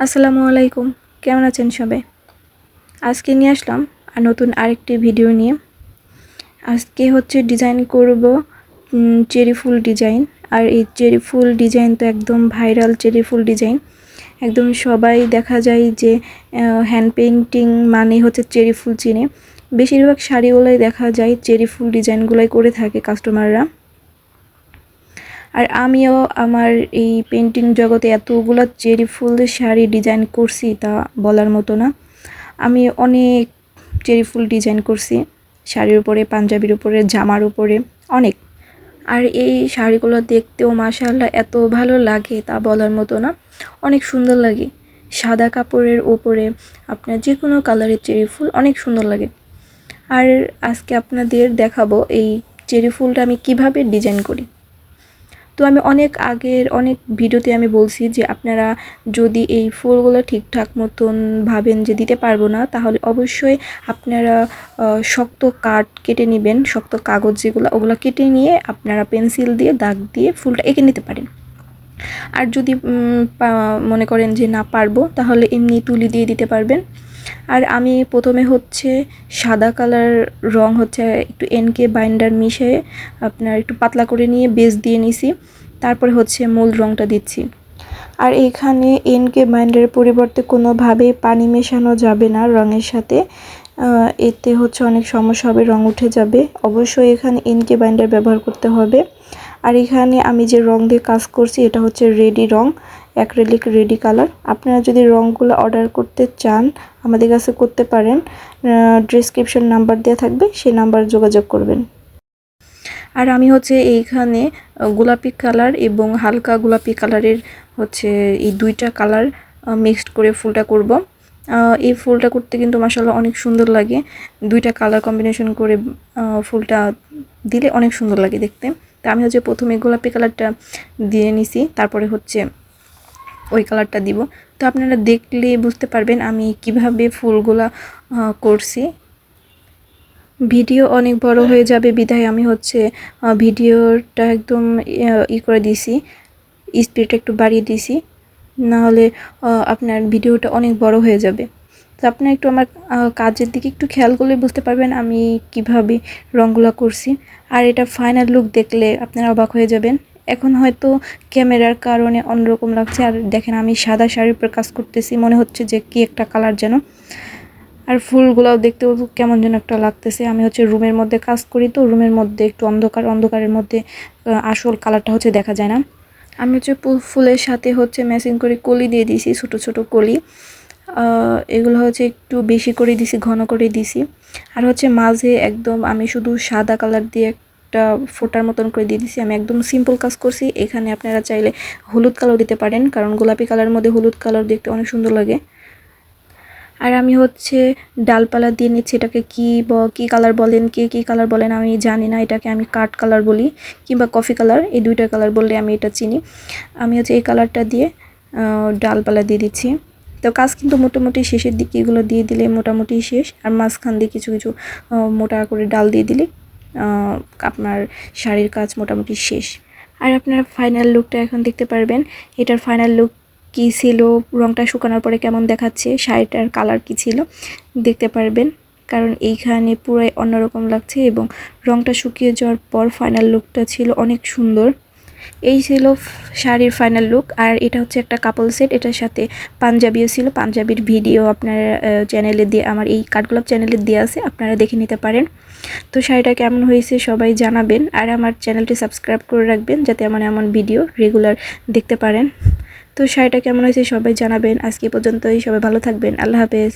আসসালামু আলাইকুম। কেমন আছেন সবাই? আজকে নিয়ে আসলাম আর নতুন আরেকটি ভিডিও নিয়ে। আজকে হচ্ছে ডিজাইন করব চেরি ফুল ডিজাইন। আর এই চেরি ফুল ডিজাইন তো একদম ভাইরাল চেরি ফুল ডিজাইন। একদম সবাই দেখা যায় যে হ্যান্ড পেইন্টিং মানে হচ্ছে চেরি ফুল চিনে। বেশিরভাগ শাড়িগুলোই দেখা যায় চেরি ফুল ডিজাইনগুলোই করে থাকে কাস্টমাররা আর আমিও আমার এই পেন্টিং জগতে এতগুলো চেরি ফুল শাড়ি ডিজাইন করছি তা বলার মতো না। আমি অনেক চেরি ফুল ডিজাইন করছি, শাড়ির উপরে, পাঞ্জাবির উপরে, জামার উপরে, অনেক। আর এই শাড়িগুলো দেখতেও মাশাআল্লাহ এত ভালো লাগে তা বলার মতো না। অনেক সুন্দর লাগে। সাদা কাপড়ের ওপরে আপনার যে কোনো কালারের চেরি ফুল অনেক সুন্দর লাগে। আর আজকে আপনাদের দেখাবো এই চেরি ফুলটা আমি কীভাবে ডিজাইন করি। তো আমি অনেক আগের অনেক ভিডিওতে আমি বলছি যে আপনারা যদি এই ফুলগুলো ঠিকঠাক মতন ভাবেন যে দিতে পারব না, তাহলে অবশ্যই আপনারা শক্ত কাঠ কেটে নেবেন, শক্ত কাগজ যেগুলো, ওগুলো কেটে নিয়ে আপনারা পেন্সিল দিয়ে, দাগ দিয়ে ফুলটা এঁকে নিতে পারেন। আর যদি মনে করেন যে না পারব, তাহলে এমনি তুলি দিয়ে দিতে পারবেন। আর আমি প্রথমে হচ্ছে সাদা কালার রং হচ্ছে একটু এনকে বাইন্ডার মিশিয়ে আপনার একটু পাতলা করে নিয়ে বেস দিয়ে নিছি, তারপরে হচ্ছে মূল রংটা দিচ্ছি। আর এখানে এনকে বাইন্ডারের পরিবর্তে কোনোভাবেই পানি মেশানো যাবে না রঙের সাথে। এতে হচ্ছে অনেক সমস্যা হবে, রং উঠে যাবে। অবশ্যই এখানে এনকে বাইন্ডার ব্যবহার করতে হবে। আর এখানে আমি যে রং দিয়ে কাজ করছি, এটা হচ্ছে রেডি রং। অ্যাক্রেলিক রেডি কালার আপনারা যদি রঙগুলো অর্ডার করতে চান, আমাদের কাছে করতে পারেন। ডিসক্রিপশন নাম্বার দেওয়া থাকবে, সেই নাম্বার যোগাযোগ করবেন। আর আমি হচ্ছে এইখানে গোলাপি কালার এবং হালকা গোলাপি কালারের হচ্ছে এই দুইটা কালার মিক্সড করে ফুলটা করব। এই ফুলটা করতে কিন্তু মাসাল্লাহ অনেক সুন্দর লাগে। দুইটা কালার কম্বিনেশন করে ফুলটা দিলে অনেক সুন্দর লাগে দেখতে। তা আমি হচ্ছে প্রথমে গোলাপি কালারটা দিয়ে নিছি, তারপরে হচ্ছে ওই কালারটা দিব। তো আপনারা দেখলে বুঝতে পারবেন আমি কীভাবে ফুলগুলা করছি। ভিডিও অনেক বড় হয়ে যাবে বিধায় আমি হচ্ছে ভিডিওটা একদম ই করে দিছি। স্পিডটা একটু বাড়িয়ে দিছি। নাহলে আহ, আপনার ভিডিওটা অনেক বড় হয়ে যাবে। তো আপনি একটু আমার কাজের দিকে একটু খেয়াল করলে বুঝতে পারবেন আমি কীভাবে রঙগুলো করছি। আর এটা ফাইনাল লুক দেখলে আপনারা অবাক হয়ে যাবেন। এখন হয়তো ক্যামেরার কারণে অন্যরকম লাগছে। আর দেখেন আমি সাদা শাড়ির উপর কাজ করতেছি, মনে হচ্ছে যে কি একটা কালার যেন। আর ফুলগুলোও দেখতেও কেমন যেন একটা লাগতেছে। আমি হচ্ছে রুমের মধ্যে কাজ করি তো, রুমের মধ্যে একটু অন্ধকার, অন্ধকারের মধ্যে আসল কালারটা হচ্ছে দেখা যায় না। আমি হচ্ছে ফুলের সাথে হচ্ছে ম্যাচিং করে কলি দিয়ে দিছি, ছোট ছোট কলি। এগুলো হচ্ছে একটু বেশি করে দিছি, ঘন করে দিছি। আর হচ্ছে মাঝে একদম আমি শুধু সাদা কালার দিয়ে একটা ফোটার মতন করে দিয়ে দিছি। আমি একদম সিম্পল কাজ করছি। এখানে আপনারা চাইলে হলুদ কালার দিতে পারেন, কারণ গোলাপি কালারের মধ্যে হলুদ কালার দেখতে অনেক সুন্দর লাগে। আর আমি হচ্ছে ডালপালা দিয়ে নিচ্ছি, এটাকে কি ব, কি কালার বলেন, কে কি কালার বলেন আমি জানি না। এটাকে আমি কাঠ কালার বলি কিংবা কফি কালার এই দুইটা কালার বললে আমি এটা চিনি। আমি হচ্ছে এই কালারটা দিয়ে ডালপালা দিয়ে দিচ্ছি। তো কাজ কিন্তু মোটামুটি শেষের দিকে এগুলো দিয়ে দিলে মোটামুটি শেষ। আর মাঝখান দিয়ে কিছু কিছু মোটা করে ডাল দিয়ে দিলে আপনার শাড়ির কাজ মোটামুটি শেষ। আর আপনার ফাইনাল লুকটা এখন দেখতে পারবেন। এটার ফাইনাল লুক কি ছিল, রংটা শুকানোর পরে কেমন দেখাচ্ছে, শাড়িটার কালার কি ছিল, দেখতে পারবেন। কারণ এইখানে পুরাই অন্যরকম লাগছে এবং রংটা শুকিয়ে যাওয়ার পর ফাইনাল লুকটা ছিল অনেক সুন্দর। এই ছিল শাড়ির ফাইনাল লুক আর এটা হচ্ছে একটা কাপল সেট এটার সাথে পাঞ্জাবিও ছিল, পাঞ্জাবির ভিডিও আপনার চ্যানেলে দিয়ে, আমার এই কাঠগোলাপ চ্যানেলে দেওয়া আছে, আপনারা দেখে নিতে পারেন। তো শাড়িটা কেমন হয়েছে সবাই জানাবেন, আর আমার চ্যানেলটি সাবস্ক্রাইব করে রাখবেন, যাতে আমার এমন ভিডিও রেগুলার দেখতে পারেন। তো শাড়িটা কেমন হয়েছে সবাই জানাবেন, আজকে পর্যন্তই, সবাই ভালো থাকবেন, আল্লাহ হাফেজ।